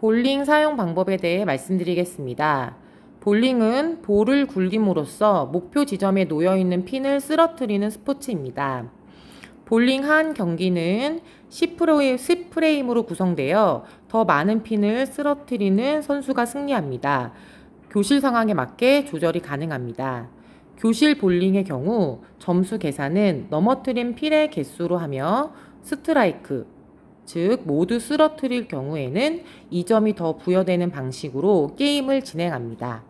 볼링 사용 방법에 대해 말씀드리겠습니다. 볼링은 볼을 굴림으로써 목표 지점에 놓여 있는 핀을 쓰러뜨리는 스포츠입니다. 볼링 한 경기는 10프레임, 10프레임으로 구성되어 더 많은 핀을 쓰러뜨리는 선수가 승리합니다. 교실 상황에 맞게 조절이 가능합니다. 교실 볼링의 경우 점수 계산은 넘어뜨린 핀의 개수로 하며 스트라이크, 즉 모두 쓰러뜨릴 경우에는 2점이 더 부여되는 방식으로 게임을 진행합니다.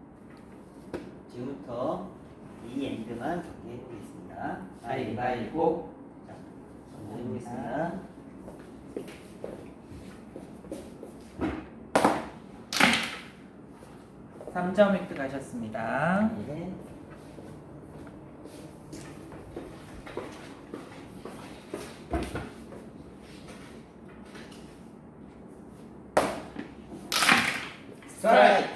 지금부터 이 엔드만 정리해 보겠습니다. 가위바위보. 자, 정리해 보겠습니다. 삼점 획득하셨습니다. 네. 스트라이크!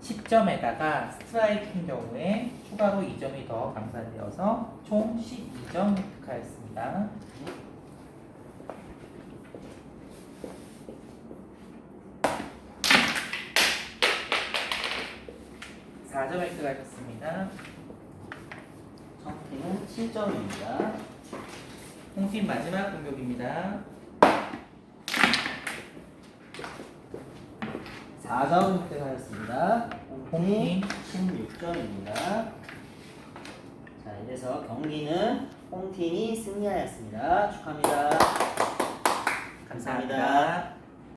10점에다가 스트라이크인 경우에 추가로 2점이 더 감산되어서 총 12점 획득하였습니다. 사점 획득하셨습니다. 청팀은 7점입니다. 홍팀 마지막 공격입니다. 4점 획득하였습니다. 홍팀 16점입니다. 자, 이래서 경기는 홍팀이 승리하였습니다. 축하합니다. 감사합니다.